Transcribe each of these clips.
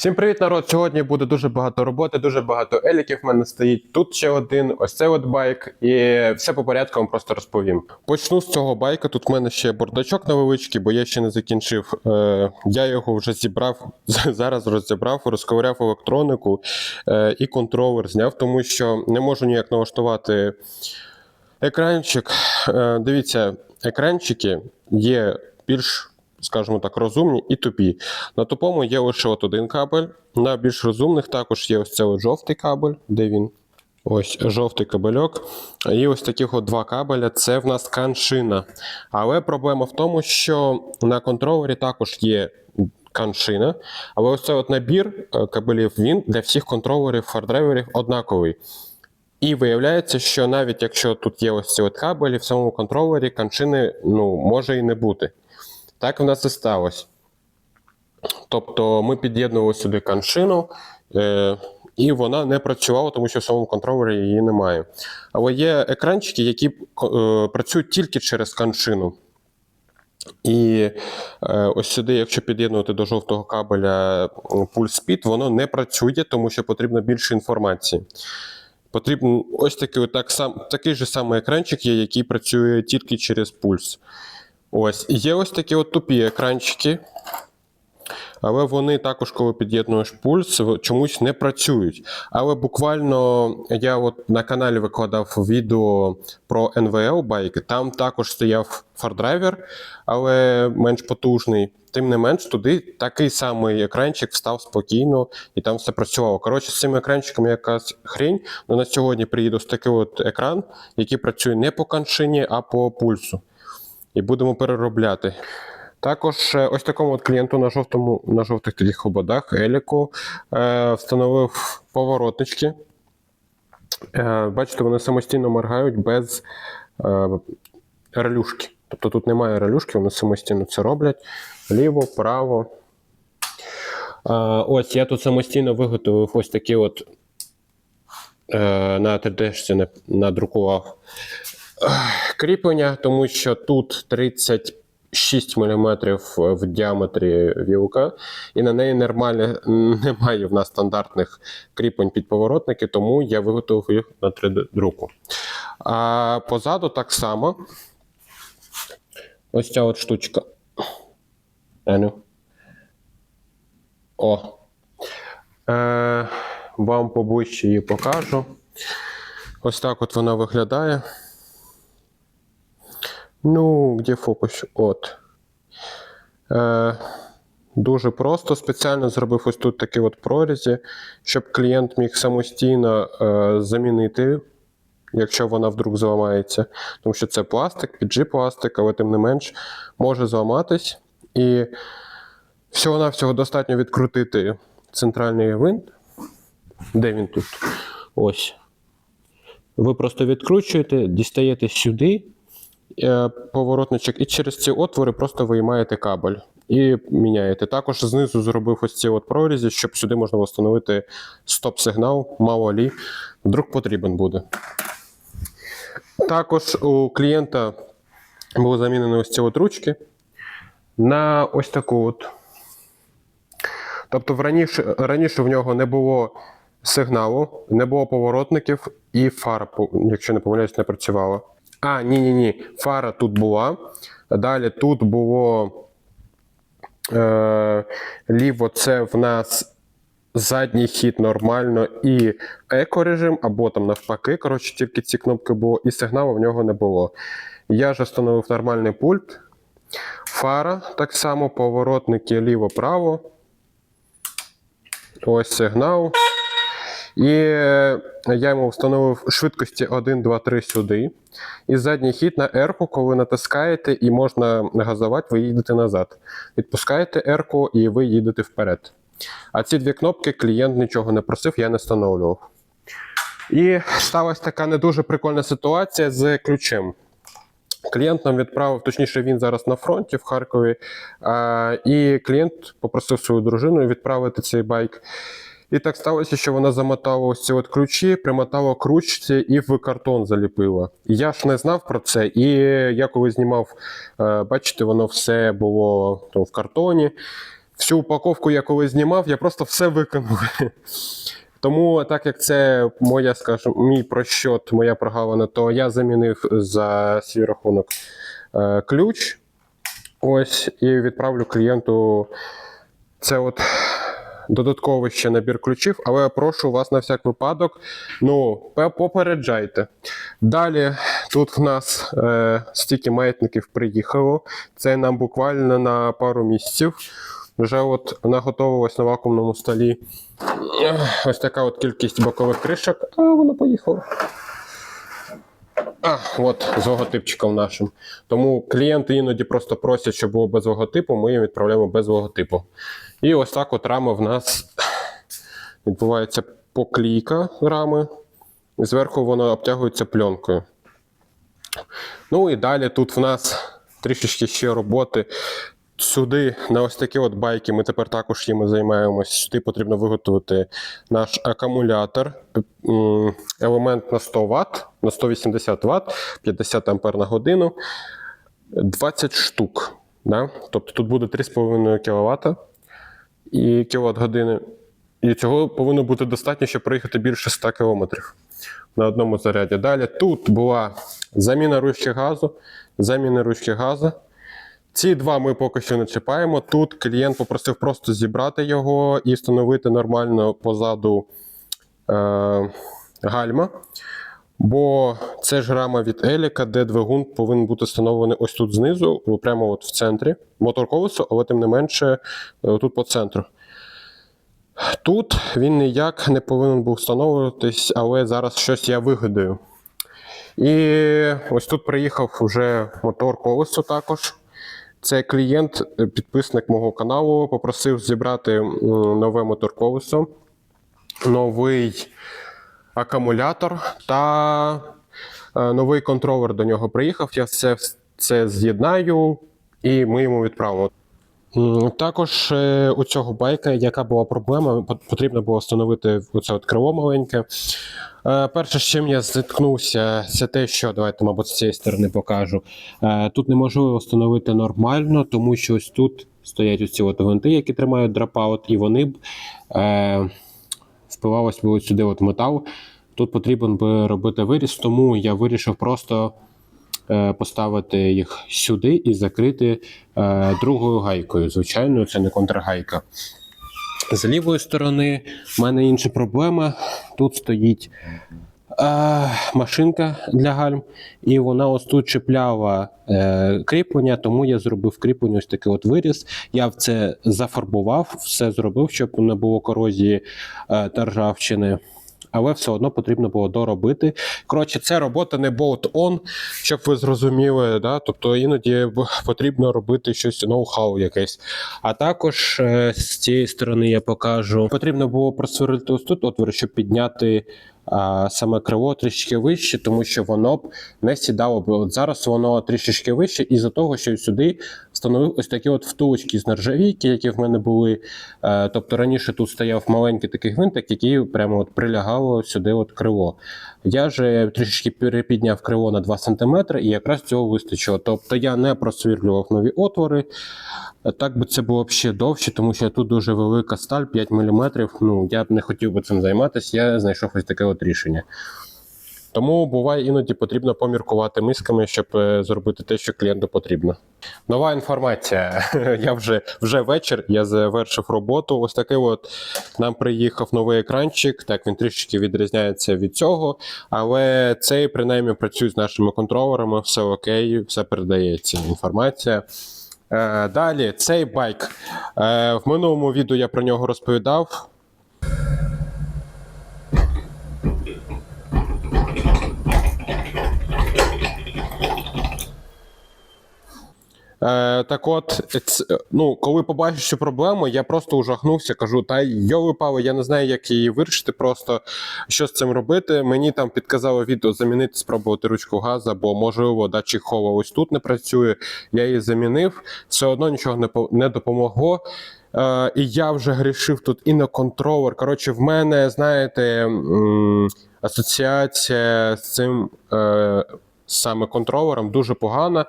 Всім привіт, народ! Сьогодні буде дуже багато роботи, дуже багато еліків в мене стоїть. Тут ще один, ось цей от байк, і все по порядку вам просто розповім. Почну з цього байка. Тут в мене ще бардачок невеличкий, бо я ще не закінчив. Е, я його вже зібрав, зараз розібрав, розковиряв електронику е, і контролер зняв, тому що не можу ніяк налаштувати екранчик. Е, дивіться, екранчики є більш скажімо так, розумні і тупі. На тупому є лише от один кабель. На більш розумних також є ось цей жовтий кабель, де він. Ось жовтий кабельок. І ось таких от два кабеля це в нас каншина. Але проблема в тому, що на контролері також є каншина. Але ось цей от набір е, кабелів він для всіх контролерів фардрайверів однаковий. І виявляється, що навіть якщо тут є ось ці от кабелі, в самому контролері каншини ну, може і не бути. Так в нас і сталося. Тобто ми під'єднували сюди каншину, е, і вона не працювала, тому що в самому контролері її немає. Але є екранчики, які е, працюють тільки через каншину. І е, ось сюди, якщо під'єднувати до жовтого кабеля пульс Speed, воно не працює, тому що потрібно більше інформації. Потрібен ось такий, так сам, такий же самий екранчик є, який працює тільки через пульс. Ось. Є ось такі от тупі екранчики. Але вони також, коли під'єднуєш пульс, чомусь не працюють. Але буквально я от на каналі викладав відео про NVL байки. Там також стояв фардрайвер, але менш потужний. Тим не менш, туди такий самий екранчик встав спокійно і там все працювало. Коротше, з цими екранчиками якась хрень. але на сьогодні приїду з такий от екран, який працює не по каншині, а по пульсу будемо переробляти. Також е, ось такому от клієнту на жовтому, на жовтих таких ободах Еліку е, встановив поворотнички. Е, Бачите, вони самостійно моргають без е, релюшки. Тобто тут немає релюшки, вони самостійно це роблять. Ліво, право. Е, ось я тут самостійно виготовив ось такі от е, на 3D надрукував кріплення, тому що тут 36 мм в діаметрі вілка, і на неї нормально немає в нас стандартних кріплень під поворотники, тому я виготовив їх на 3D-друку. А позаду так само. Ось ця от штучка. Ану. О. Е, Вам поближче її покажу. Ось так от вона виглядає. Ну, где фокус? От. Е, Дуже просто. Спеціально зробив ось тут такі от прорізі, щоб клієнт міг самостійно е, замінити, якщо вона вдруг зламається. Тому що це пластик, PG-пластик, але тим не менш може зламатись. І всього-навсього достатньо відкрутити центральний винт. Де він тут? Ось. Ви просто відкручуєте, дістаєте сюди. Е, поворотничок, і через ці отвори просто виймаєте кабель і міняєте. Також знизу зробив ось ці от прорізі, щоб сюди можна встановити стоп-сигнал, мало лі, вдруг потрібен буде. Також у клієнта були замінені ось ці от ручки на ось таку от. Тобто раніше, раніше в нього не було сигналу, не було поворотників, і фара, якщо не помиляюсь, не працювала. А, ні-ні ні. Фара тут була. Далі тут було е, ліво це в нас задній хід нормально і еко-режим, або там навпаки. Коротше, тільки ці кнопки було, і сигналу в нього не було. Я ж встановив нормальний пульт. Фара так само, поворотники ліво-право. Ось сигнал. І я йому встановив швидкості 1, 2, 3 сюди. І задній хід на R, коли натискаєте і можна газувати, ви їдете назад. Відпускаєте R і ви їдете вперед. А ці дві кнопки клієнт нічого не просив, я не встановлював. І сталася така не дуже прикольна ситуація з ключем. Клієнт нам відправив, точніше, він зараз на фронті в Харкові. А, І клієнт попросив свою дружину відправити цей байк. І так сталося, що вона замотала ось ці от ключі, примотала к ручці і в картон заліпила. Я ж не знав про це. І я коли знімав, е, бачите, воно все було то, в картоні. всю упаковку я коли знімав, я просто все викинув. Тому, так як це моя, скажімо, мій прощот, моя прогалина, то я замінив за свій рахунок е, ключ. Ось, і відправлю клієнту це от додатковий ще набір ключів, але я прошу вас на всяк випадок, ну, попереджайте. Далі тут в нас е, стільки маятників приїхало. Це нам буквально на пару місяців. Вже от наготовилось на вакуумному столі ось така от кількість бокових кришок, а воно поїхало. А, от з логотипчиком нашим. Тому клієнти іноді просто просять, щоб було без логотипу, ми їм відправляємо без логотипу. І ось так от рама в нас відбувається поклійка рами. І Зверху воно обтягується пленкою. Ну і далі тут в нас трішечки ще роботи. Сюди, на ось такі от байки, ми тепер також їми займаємось. Сюди потрібно виготовити наш акумулятор, елемент на 100 Вт, на 180 Вт, 50 Ампер на годину, 20 штук. Да? Тобто тут буде 3,5 кВт і кВт години. І цього повинно бути достатньо, щоб проїхати більше 100 км на одному заряді. Далі тут була заміна ручки газу, заміна ручки газу. Ці два ми поки що не чіпаємо. Тут клієнт попросив просто зібрати його і встановити нормально позаду е, гальма. Бо це ж рама від Еліка, де двигун повинен бути встановлений ось тут знизу, прямо от в центрі. Мотор колесо, але тим не менше е, тут по центру. Тут він ніяк не повинен був встановлюватись, але зараз щось я вигадаю. І ось тут приїхав вже мотор колесо також. Це клієнт, е, підписник мого каналу, попросив зібрати нове моторковесо, новий акумулятор та е, новий контролер до нього приїхав. Я все це з'єднаю і ми йому відправимо. Також е, у цього байка, яка була проблема, потрібно було встановити оце от крило маленьке. Е, Перше, з чим я зіткнувся, це те, що давайте, мабуть, з цієї сторони покажу. Е, Тут неможливо встановити нормально, тому що ось тут стоять ось ці от гвинти, які тримають драпаут, і вони б е, впивалось би сюди от метал. Тут потрібен би робити виріз, тому я вирішив просто поставити їх сюди і закрити е, другою гайкою. Звичайно, це не контргайка. З лівої сторони в мене інша проблема. Тут стоїть е, машинка для гальм, і вона ось тут чіпляла е, кріплення, тому я зробив кріплення ось такий от виріз. Я в це зафарбував, все зробив, щоб не було корозії е, та ржавчини. Але все одно потрібно було доробити. Коротше, це робота не bolt-on, щоб ви зрозуміли. Да? Тобто іноді потрібно робити щось ноу-хау якесь. А також е, з цієї сторони я покажу. Потрібно було просверлити ось тут отвір, щоб підняти саме крило трішки вище, тому що воно б не сідало б. От зараз воно трішечки вище, із-за того, що сюди встановив ось такі от втулочки з нержавійки, які в мене були. Е, тобто раніше тут стояв маленький такий гвинтик, який прямо от прилягало сюди от крило. Я же трішечки перепідняв крило на 2 см і якраз цього вистачило. Тобто я не просвірлював нові отвори. Так би це було б ще довше, тому що тут дуже велика сталь, 5 мм. Ну, я б не хотів би цим займатися, я знайшов ось таке от рішення. Тому буває іноді потрібно поміркувати мисками, щоб е, зробити те, що клієнту потрібно. Нова інформація. Я вже, вже вечір, я завершив роботу. Ось такий от нам приїхав новий екранчик. Так, він трішечки відрізняється від цього, але цей принаймні працює з нашими контролерами, все окей, все передається інформація. Е, далі, цей байк. Е, в минулому відео я про нього розповідав. Е, так от, ну, коли побачив цю проблему, я просто ужахнувся, кажу, та йови пали, я не знаю, як її вирішити, просто що з цим робити. Мені там підказало відео замінити, спробувати ручку газу, бо можливо датчик хова ось тут не працює. Я її замінив, все одно нічого не, не допомогло. Е, і я вже грішив тут і на контролер. Коротше, в мене, знаєте, асоціація з цим е, саме контролером дуже погана.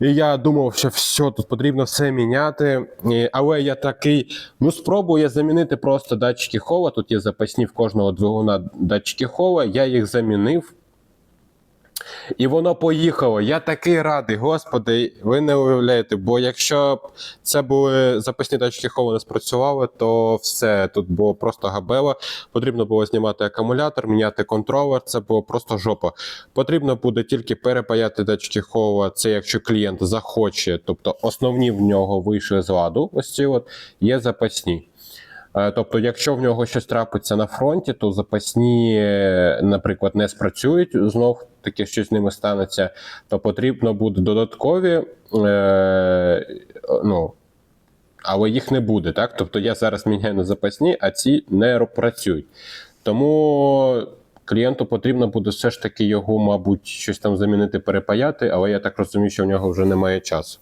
І я думав, що все, тут потрібно все міняти. Але я такий, ну спробую я замінити просто датчики хола. Тут є запасні в кожного двигуна датчики хола. Я їх замінив. І воно поїхало. Я такий радий, господи, ви не уявляєте, бо якщо б це були запасні датчики хола не спрацювали, то все тут було просто габело. Потрібно було знімати акумулятор, міняти контролер. Це було просто жопа. Потрібно буде тільки перепаяти датчики хола. Це якщо клієнт захоче, тобто основні в нього вийшли з ладу. Ось ці от є запасні. Е, Тобто, якщо в нього щось трапиться на фронті, то запасні, наприклад, не спрацюють знов таке щось з ними станеться, то потрібно буде додаткові. Е, ну, але їх не буде, так? Тобто я зараз міняю на запасні, а ці не працюють. Тому клієнту потрібно буде все ж таки його, мабуть, щось там замінити, перепаяти, але я так розумію, що в нього вже немає часу.